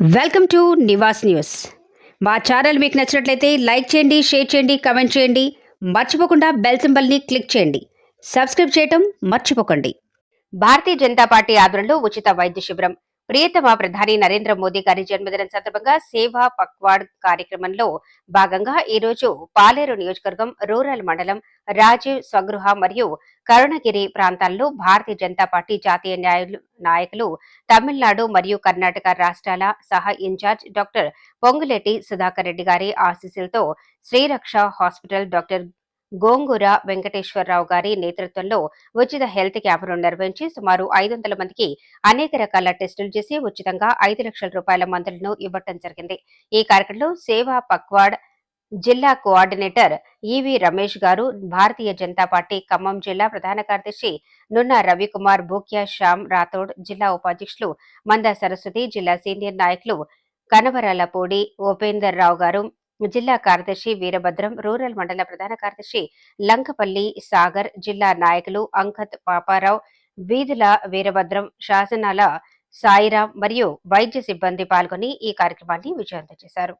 Welcome to Nivas news. మా channel మీకు నచ్చినట్లయితే లైక్ చేయండి షేర్ చేయండి కమెంట్ చేయండి. మర్చిపోకుండా బెల్ సింబల్ని క్లిక్ చేయండి. సబ్స్క్రైబ్ చేయటం మర్చిపోకండి. భారతీయ జనతా పార్టీ ఆధ్వర్యంలో ఉచిత వైద్య శిబిరం ప్రియతమ ప్రధాని నరేంద్ర మోదీ గారి జన్మదినం సందర్భంగా సేవా పక్వాడ్ కార్యక్రమంలో భాగంగా ఈ రోజు పాలేరు నియోజకవర్గం రూరల్ మండలం రాజీవ్ స్వగృహ మరియు కరుణగిరి ప్రాంతాల్లో భారతీయ జనతా పార్టీ జాతీయ న్యాయులు నాయకులు తమిళనాడు మరియు కర్ణాటక రాష్ట్రాల సహా in charge doctor Ponguleti Sudhakar Reddy గారి ఆశీస్సులతో శ్రీరక్ష హాస్పిటల్ డాక్టర్ గోంగూర వెంకటేశ్వరరావు గారి నేతృత్వంలో ఉచిత హెల్త్ క్యాంపును నిర్వహించి సుమారు ఐదు వందల మందికి అనేక రకాల టెస్టులు చేసి ఉచితంగా ఐదు లక్షల రూపాయల మందులను ఇవ్వటం జరిగింది. ఈ కార్యక్రమంలో సేవా పక్వాడ్ జిల్లా కోఆర్డినేటర్ ఈవి రమేష్ గారు భారతీయ జనతా పార్టీ ఖమ్మం జిల్లా ప్రధాన కార్యదర్శి నున్న రవికుమార్ భూక్యా శ్యామ్ రాథోడ్ జిల్లా ఉపాధ్యక్షులు మంద సరస్వతి జిల్లా సీనియర్ నాయకులు కనవరాలపూడి ఉపేందర్ రావు గారు జిల్లా కార్యదర్శి వీరభద్రం రూరల్ మండల ప్రధాన కార్యదర్శి లంకపల్లి సాగర్ జిల్లా నాయకులు అంకత్ పాపారావు వీధుల వీరభద్రం శాసనాల సాయిరాం మరియు వైద్య సిబ్బంది పాల్గొని ఈ కార్యక్రమాన్ని విజయవంతం చేశారు.